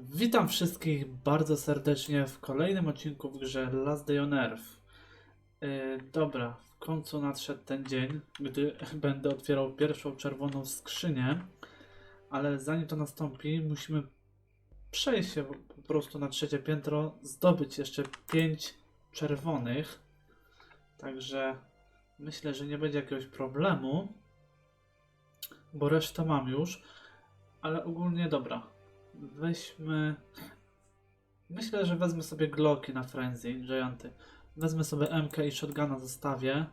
Witam wszystkich bardzo serdecznie w kolejnym odcinku w grze Last Day on Earth. Yy, dobra, w końcu nadszedł ten dzień, gdy będę otwierał pierwszą czerwoną skrzynię, ale zanim to nastąpi, musimy przejść się po prostu na trzecie piętro, zdobyć jeszcze pięć czerwonych. Także myślę, że nie będzie jakiegoś problemu, bo resztę mam już, ale ogólnie dobra. Weźmy. Myślę, że wezmę sobie Glocki na Frenzy, Gianty. Wezmę sobie MK i Shotguna zostawię.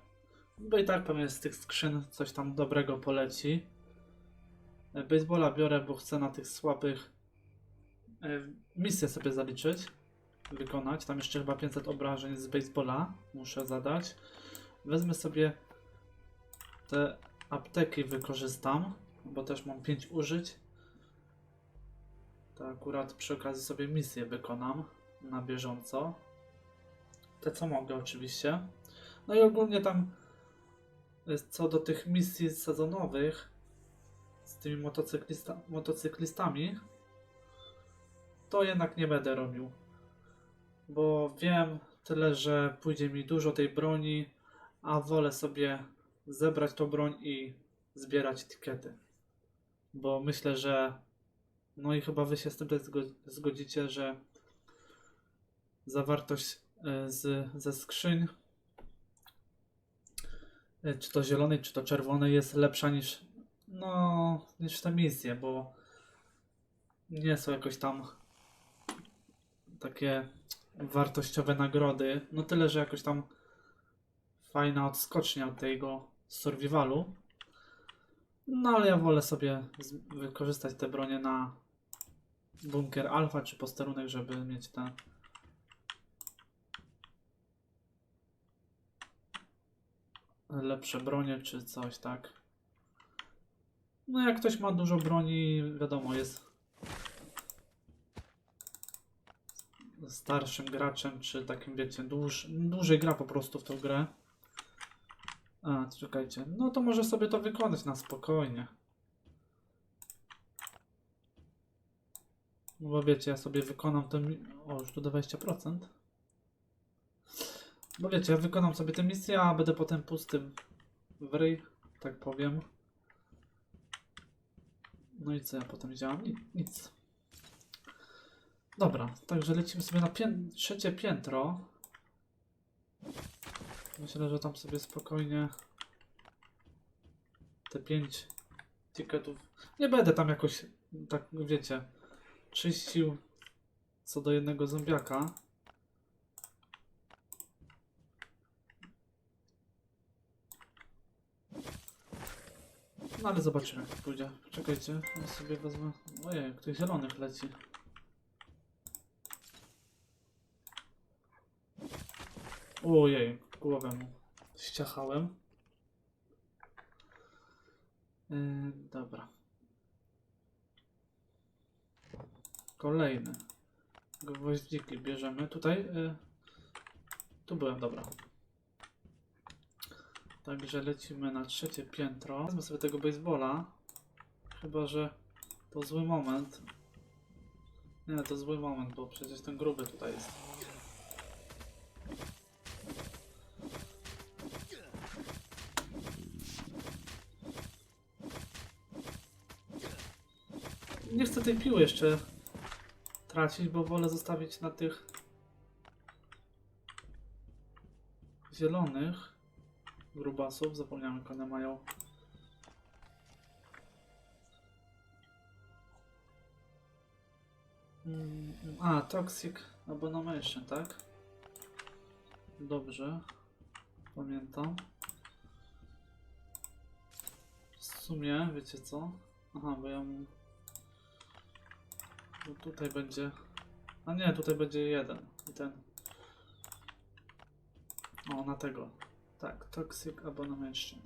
Bo i tak pewnie z tych skrzyn coś tam dobrego poleci. E, Baseballa biorę, bo chcę na tych słabych e, misję sobie zaliczyć. Wykonać. Tam jeszcze chyba 500 obrażeń z baseballa muszę zadać. Wezmę sobie te apteki wykorzystam, bo też mam 5 użyć. To akurat przy okazji sobie misję wykonam na bieżąco. Te co mogę oczywiście. No i ogólnie tam y, co do tych misji sezonowych z tymi motocyklista motocyklistami to jednak nie będę robił. Bo wiem tyle, że pójdzie mi dużo tej broni, a wolę sobie zebrać tą broń i zbierać etykiety. Bo myślę, że no i chyba wy się z tym zgodzicie, że zawartość e, z, ze skrzyń, e, czy to zielonej, czy to czerwonej, jest lepsza niż, no, niż te misje, bo nie są jakoś tam takie wartościowe nagrody. No tyle, że jakoś tam fajna odskocznia od tego survivalu. No ale ja wolę sobie wykorzystać te bronie na bunkier alfa czy posterunek, żeby mieć te lepsze bronie czy coś, tak. No jak ktoś ma dużo broni, wiadomo, jest starszym graczem, czy takim, wiecie, dłuż, dłużej gra po prostu w tą grę. A, czekajcie, no to może sobie to wykonać na spokojnie. Bo wiecie, ja sobie wykonam mi- O, już tu do 20%. Bo wiecie, ja wykonam sobie tę misję, a będę potem pustym w ryj, tak powiem. No i co ja potem działam? Ni- Nic. Dobra, także lecimy sobie na pię- trzecie piętro. Myślę, że tam sobie spokojnie te 5 ticketów. Nie będę tam jakoś, tak wiecie, czyścił co do jednego zombiaka. No ale zobaczymy jak pójdzie. Czekajcie, ja sobie wezmę. Ojej, ktoś zielonych leci. Ojej, głowę mu ściachałem. Yy, dobra. Kolejny. Gwoździki bierzemy. Tutaj. Yy, tu byłem, dobra. Także lecimy na trzecie piętro. Wezmę sobie tego baseballa. Chyba, że to zły moment. Nie, to zły moment, bo przecież ten gruby tutaj jest. Nie chcę tej piły jeszcze tracić, bo wolę zostawić na tych zielonych grubasów. Zapomniałem, jak one mają. Mm, A, Toxic Abomination, tak? Dobrze. Pamiętam. W sumie, wiecie co? Aha, bo ja mam... Bo tutaj będzie... A nie, tutaj będzie jeden. I ten. O, na tego. Tak, Toxic Abomination.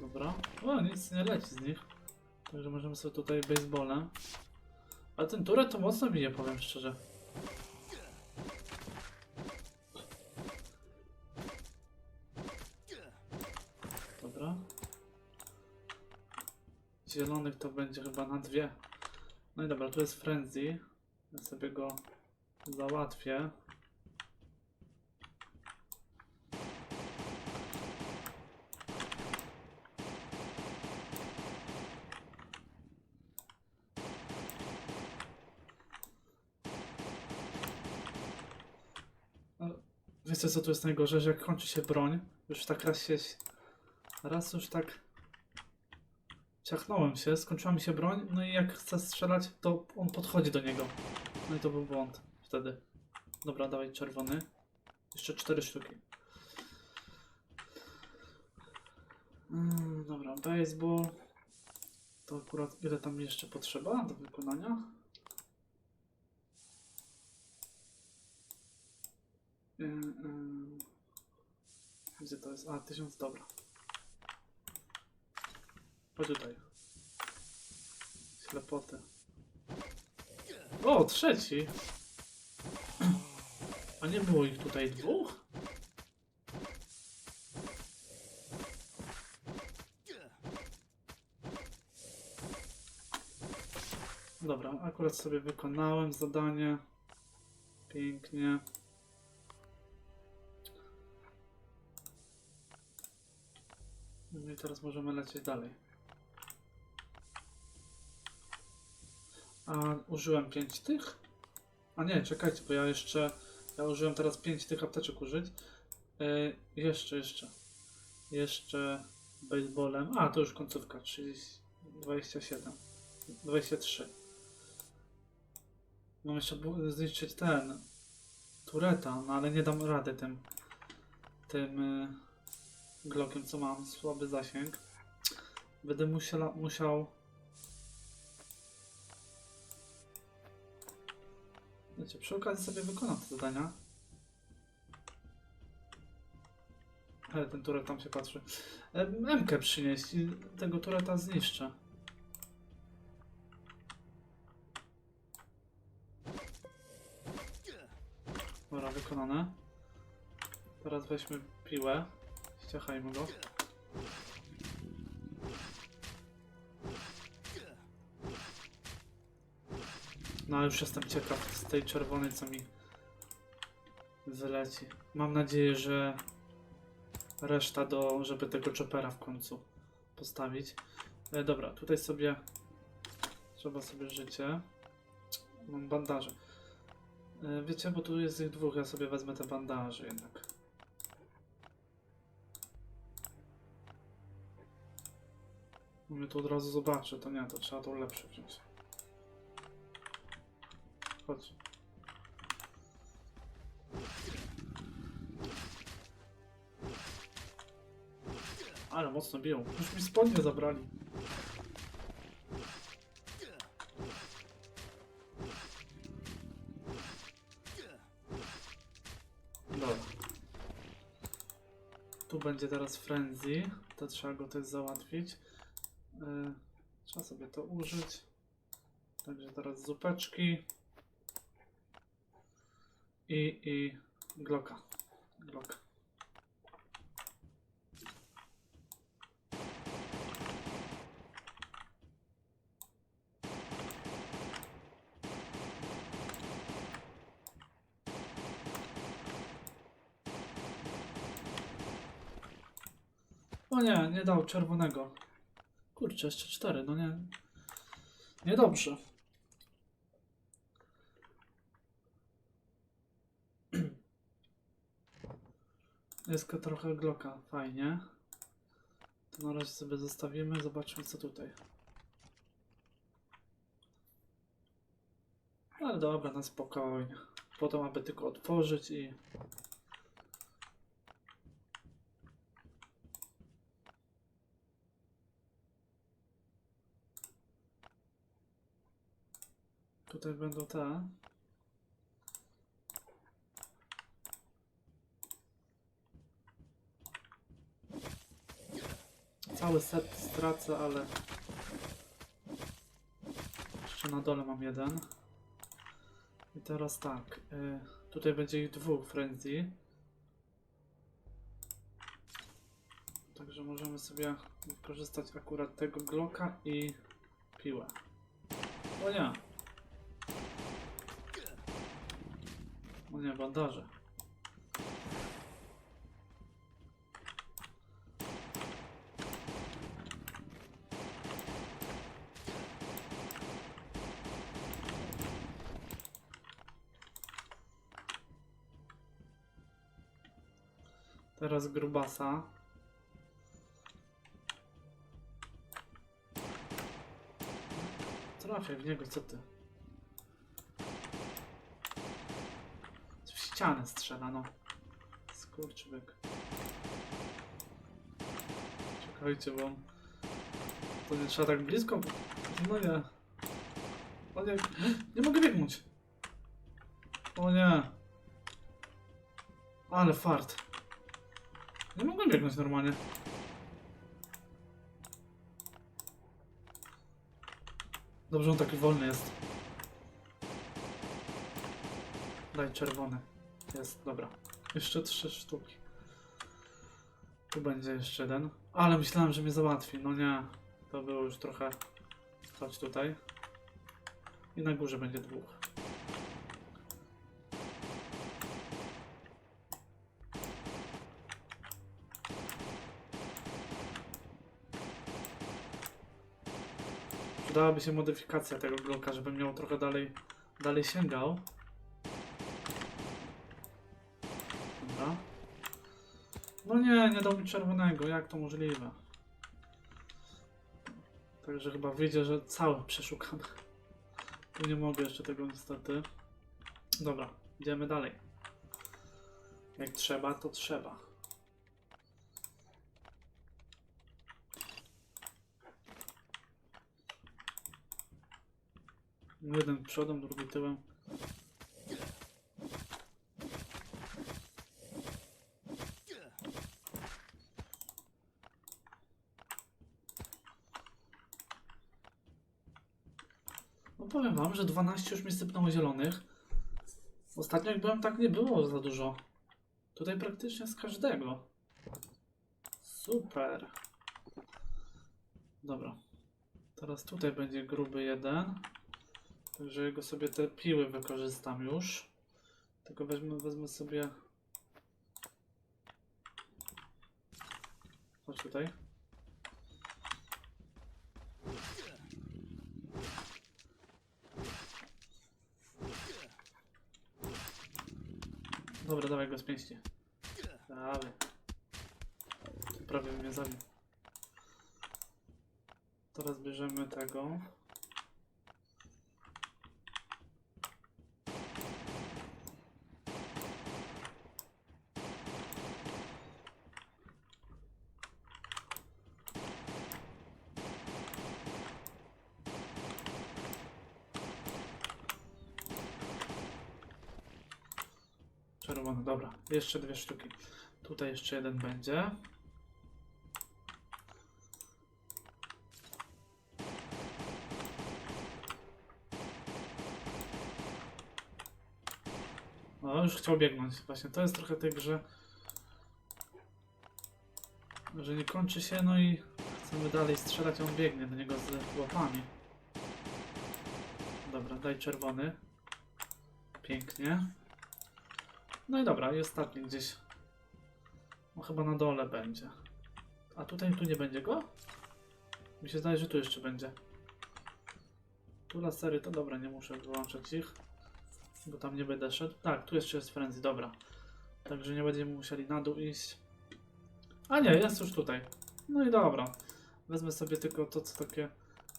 Dobra. O, nic nie leci z nich. Także możemy sobie tutaj baseballem. Ale ten turret to mocno bije, powiem szczerze. Zielonych to będzie chyba na dwie. No i dobra, tu jest Frenzy. Ja sobie go załatwię. No, Wiecie co tu jest najgorzej, że jak kończy się broń, już tak raz się... Raz już tak... Ciachnąłem się, skończyła mi się broń, no i jak chcę strzelać, to on podchodzi do niego. No i to był błąd wtedy. Dobra, dawaj czerwony. Jeszcze cztery sztuki. Mm, dobra, baseball. To akurat ile tam jeszcze potrzeba do wykonania? Yy, yy. Gdzie to jest? A, tysiąc, dobra. Chodź tutaj. Ślepoty. O, trzeci! A nie było ich tutaj dwóch? Dobra, akurat sobie wykonałem zadanie. Pięknie. No i teraz możemy lecieć dalej. A użyłem 5 tych? A nie, czekajcie, bo ja jeszcze. Ja użyłem teraz 5 tych apteczek użyć. Yy, jeszcze, jeszcze. Jeszcze baseballem. A, to już końcówka. 30, 27. 23. Mam jeszcze zniszczyć ten. Tureta, no ale nie dam rady tym. Tym. Yy, Glockiem, co mam. Słaby zasięg. Będę musiała, musiał. Wiecie, przy okazji sobie wykonam te zadania. Ale ten turet tam się patrzy. Em, Emkę przynieść i tego tureta zniszczę. Dobra, wykonane. Teraz weźmy piłę. Ściachajmy go. No już jestem ciekaw z tej czerwonej, co mi wyleci. Mam nadzieję, że reszta do, żeby tego chopera w końcu postawić. E, dobra, tutaj sobie trzeba sobie życie. Mam bandaże. E, wiecie, bo tu jest ich dwóch, ja sobie wezmę te bandaże jednak. Mnie tu od razu zobaczy, to nie, to trzeba to lepsze wziąć. Chodź. Ale mocno biją. Już mi spodnie zabrali. Dobra. Tu będzie teraz frenzy. To trzeba go też załatwić. Yy, trzeba sobie to użyć. Także teraz zupeczki. I, i Glocka. Glock. O nie, nie dał czerwonego. Kurczę, jeszcze cztery, no nie. Niedobrze. Jest trochę Glocka, fajnie. To na razie sobie zostawimy, zobaczmy co tutaj. Ale dobra, na spokojnie. Potem aby tylko otworzyć i... Tutaj będą te. Cały set stracę, ale jeszcze na dole mam jeden. I teraz tak, y, tutaj będzie ich dwóch frenzy. Także możemy sobie wykorzystać akurat tego Glocka i piłę. O nie. O nie, bandaże. Teraz grubasa. Trafię w niego, co ty? W ścianę strzela, no. Skurczybyk. Czekajcie, bo... To nie trzeba tak blisko? No nie. O nie, nie mogę biegnąć. O nie. Ale fart. Nie mogę biegnąć normalnie. Dobrze, on taki wolny jest. Daj czerwony. Jest, dobra. Jeszcze trzy sztuki. Tu będzie jeszcze jeden. Ale myślałem, że mnie załatwi. No nie. To było już trochę... Chodź tutaj. I na górze będzie dwóch. Przydałaby się modyfikacja tego bloka, żeby miał trochę dalej, dalej sięgał. Dobra. No nie, nie dał mi czerwonego, jak to możliwe? Także chyba wyjdzie, że cały przeszukam. Tu nie mogę jeszcze tego niestety. Dobra, idziemy dalej. Jak trzeba, to trzeba. Jeden przodem, drugi tyłem. No powiem wam, że 12 już mi sypnęło zielonych. Ostatnio jak byłem, tak nie było za dużo. Tutaj praktycznie z każdego. Super. Dobra. Teraz tutaj będzie gruby jeden. Także jego sobie te piły wykorzystam już. Tylko weźmy, wezmę sobie. Chodź tutaj. Dobra, dawaj go z pięści. Dawaj. Prawie mnie zabił. Teraz bierzemy tego. Czerwony, dobra. Jeszcze dwie sztuki. Tutaj jeszcze jeden będzie. O, już chciał biegnąć. Właśnie to jest trochę tej grze, że nie kończy się, no i chcemy dalej strzelać, on biegnie do niego z łapami. Dobra, daj czerwony. Pięknie. No i dobra, i ostatni gdzieś. No chyba na dole będzie. A tutaj tu nie będzie go? Mi się zdaje, że tu jeszcze będzie. Tu lasery to dobra, nie muszę wyłączać ich. Bo tam nie będę szedł. Tak, tu jeszcze jest frenzy, dobra. Także nie będziemy musieli na dół iść. A nie, jest już tutaj. No i dobra. Wezmę sobie tylko to, co takie...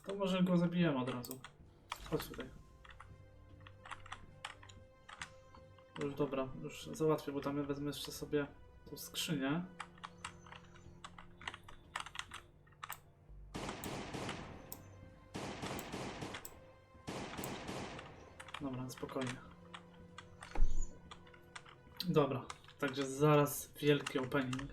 To może go zabijemy od razu. Chodź tutaj. Już dobra, już załatwię, bo tam ja wezmę jeszcze sobie tą skrzynię. Dobra, spokojnie. Dobra, także zaraz wielki opening.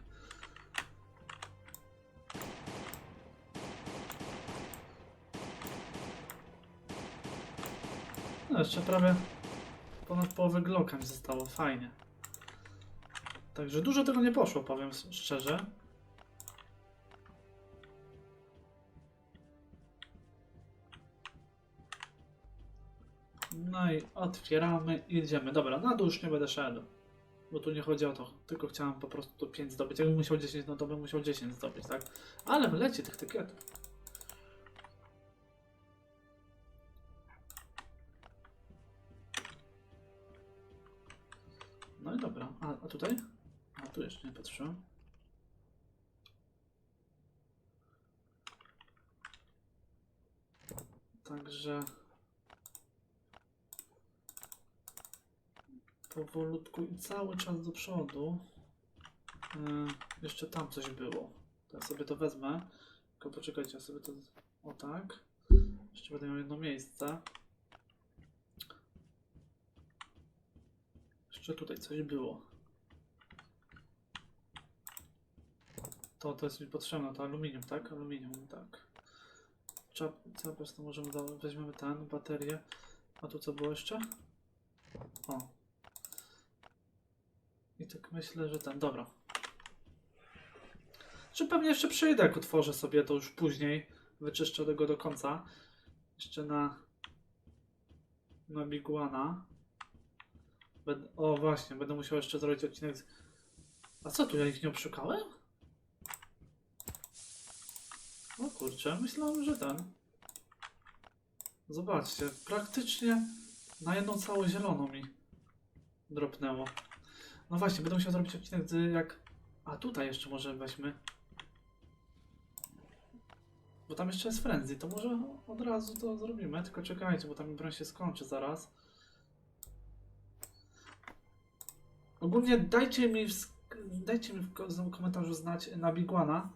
No jeszcze prawie Ponad połowę Glocka mi zostało, fajnie. Także dużo tego nie poszło, powiem szczerze. No i otwieramy i idziemy. Dobra, na dół już nie będę szedł. Bo tu nie chodzi o to, tylko chciałem po prostu tu 5 zdobyć. Jakbym musiał 10, no to bym musiał 10 zdobyć, tak? Ale leci tych tykietów. No i dobra, a, a tutaj? A tu jeszcze nie patrzyłem. Także powolutku i cały czas do przodu. Yy, jeszcze tam coś było. To ja sobie to wezmę. Tylko poczekajcie, ja sobie to. O tak. Jeszcze będę miał jedno miejsce. Jeszcze tutaj coś było. To, to jest mi potrzebne, to aluminium, tak? Aluminium, tak. Czap, co po prostu możemy weźmiemy ten, baterię. A tu co było jeszcze? O. I tak myślę, że ten, dobra. Czy pewnie jeszcze przyjdę, jak otworzę sobie to już później. Wyczyszczę tego do końca. Jeszcze na na Biguana. Będę, o właśnie, będę musiał jeszcze zrobić odcinek z... A co tu, ja ich nie obszukałem? O kurczę, myślałem, że ten. Zobaczcie, praktycznie na jedną całą zieloną mi dropnęło. No właśnie, będę musiał zrobić odcinek z jak... A tutaj jeszcze może weźmy. Bo tam jeszcze jest frenzy, to może od razu to zrobimy, tylko czekajcie, bo tam broń się skończy zaraz. Ogólnie dajcie mi w, dajcie mi w ko- w komentarzu znać na Biguana.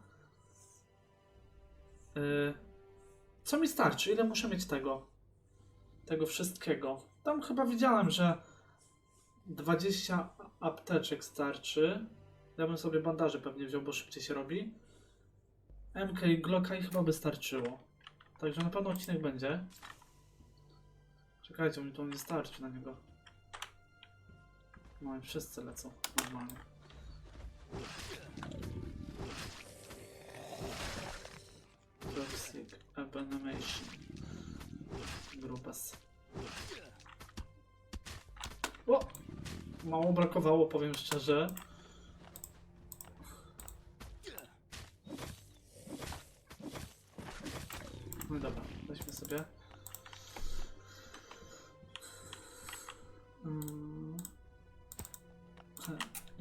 Yy, co mi starczy? Ile muszę mieć tego? Tego wszystkiego. Tam chyba widziałem, że 20 apteczek starczy. Ja bym sobie bandaże pewnie wziął, bo szybciej się robi. MK i Glocka i chyba by starczyło. Także na pewno odcinek będzie. Czekajcie, mi to nie starczy na niego. No i wszyscy lecą normalnie. Toxic Abomination. Grubas. O! Mało brakowało, powiem szczerze.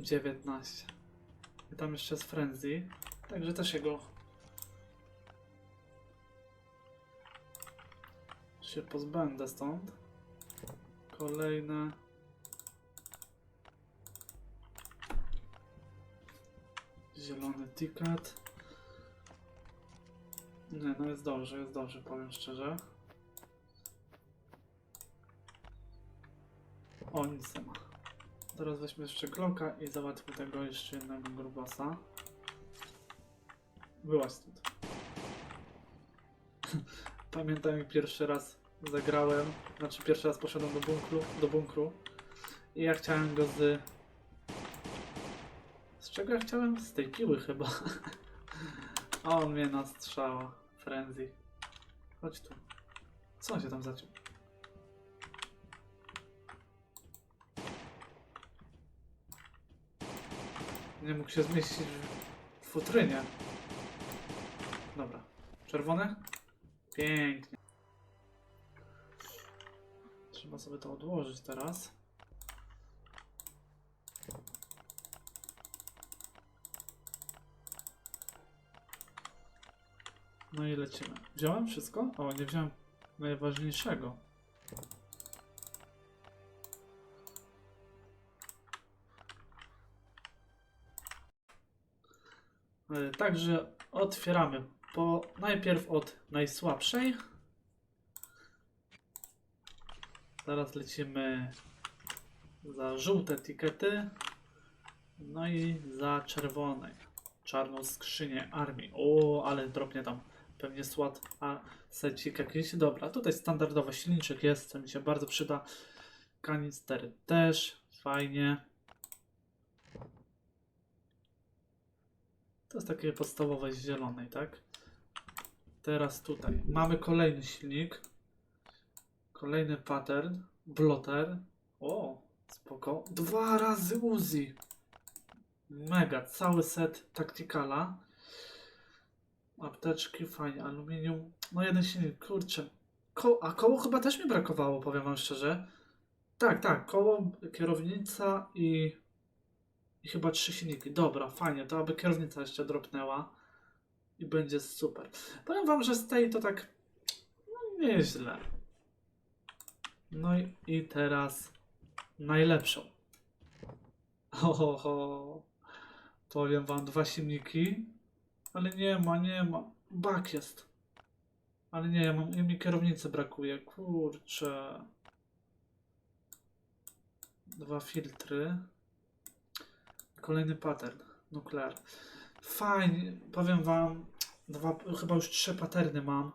19. I tam jeszcze jest Frenzy. Także też jego się pozbędę stąd. Kolejne. Zielony ticket. Nie, no jest dobrze, jest dobrze, powiem szczerze. O, nic nie ma. Teraz weźmy jeszcze Glocka i załatwmy tego jeszcze jednego grubasa. Byłaś stąd. Pamiętam jak pierwszy raz zagrałem, znaczy pierwszy raz poszedłem do bunkru, do bunkru i ja chciałem go z... Z czego ja chciałem? Z tej piły chyba. A on mnie nastrzała. Frenzy. Chodź tu. Co on się tam zaciął? Nie mógł się zmieścić w futrynie. Dobra. Czerwone? Pięknie. Trzeba sobie to odłożyć teraz. No i lecimy. Wziąłem wszystko? O, nie wziąłem najważniejszego. Także otwieramy po najpierw od najsłabszej. Teraz lecimy za żółte etykiety. No i za czerwone. Czarną skrzynię armii. O, ale dropnie tam pewnie słat a secik jakiś. Dobra, tutaj standardowy silniczek jest, co mi się bardzo przyda. Kanister też, fajnie. To jest takie podstawowe z zielonej, tak? Teraz tutaj mamy kolejny silnik. Kolejny pattern. Bloter. O, spoko. Dwa razy Uzi. Mega, cały set Tacticala. Apteczki, fajnie, aluminium. No jeden silnik, kurczę. Ko a koło chyba też mi brakowało, powiem wam szczerze. Tak, tak, koło, kierownica i, i chyba trzy silniki. Dobra, fajnie, to aby kierownica jeszcze dropnęła i będzie super. Powiem wam, że z tej to tak no, nieźle. No i, i teraz najlepszą. Ho, ho, ho. Powiem wam dwa silniki, ale nie ma, nie ma. Bak jest. Ale nie, mam, mi kierownicy brakuje. Kurczę. Dwa filtry. Kolejny pattern. Nuklear. Fajnie, powiem wam. Dwa, chyba już trzy paterny mam.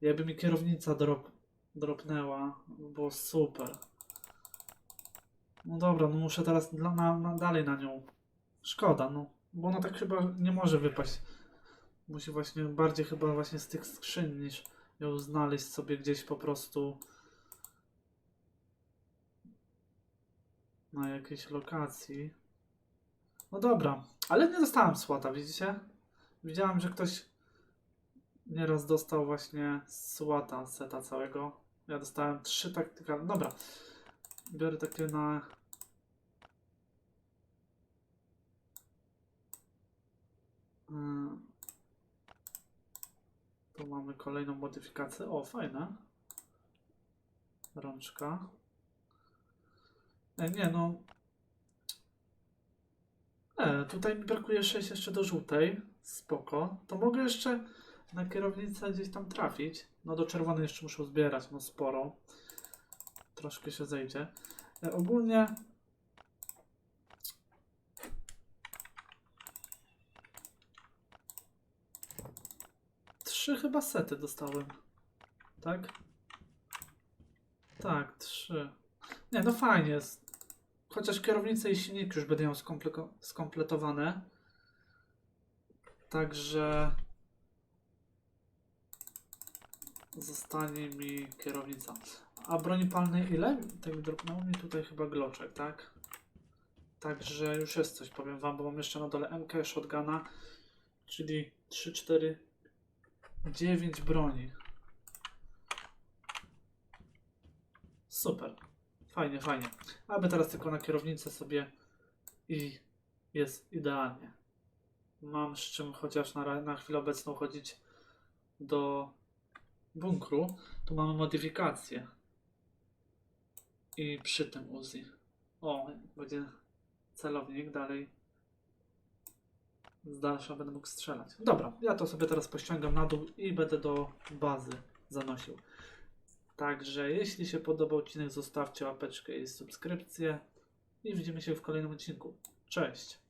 Jakby mi kierownica drop, dropnęła, było super. No dobra, no muszę teraz dla, na, na, dalej na nią. Szkoda, no. Bo ona tak chyba nie może wypaść. Musi właśnie bardziej chyba właśnie z tych skrzyń niż ją znaleźć sobie gdzieś po prostu na jakiejś lokacji. No dobra, ale nie dostałem słata, widzicie? Widziałem, że ktoś nieraz dostał właśnie słata seta całego. Ja dostałem trzy taktykalne. Dobra, biorę takie na Mm. Tu mamy kolejną modyfikację. O, fajna. Rączka. E, nie no. E, tutaj mi brakuje 6 jeszcze do żółtej. Spoko. To mogę jeszcze na kierownicę gdzieś tam trafić. No do czerwonej jeszcze muszę zbierać, no sporo. Troszkę się zejdzie. E, ogólnie Trzy chyba sety dostałem. Tak? Tak, trzy. Nie, no fajnie jest. Chociaż kierownica i silnik już będą skompletowane. Także zostanie mi kierownica. A broni palnej ile? Tak dropnęło mi tutaj chyba gloczek, tak? Także już jest coś, powiem wam, bo mam jeszcze na dole MK shotguna, czyli 3, 4, 9 broni. Super. Fajnie, fajnie. Aby teraz tylko na kierownicę sobie i jest idealnie. Mam z czym chociaż na, na chwilę obecną chodzić do bunkru. Tu mamy modyfikację. I przy tym Uzi. O, będzie celownik dalej. Z dalsza będę mógł strzelać. Dobra, ja to sobie teraz pościągam na dół i będę do bazy zanosił. Także jeśli się podobał odcinek, zostawcie łapeczkę i subskrypcję. I widzimy się w kolejnym odcinku. Cześć!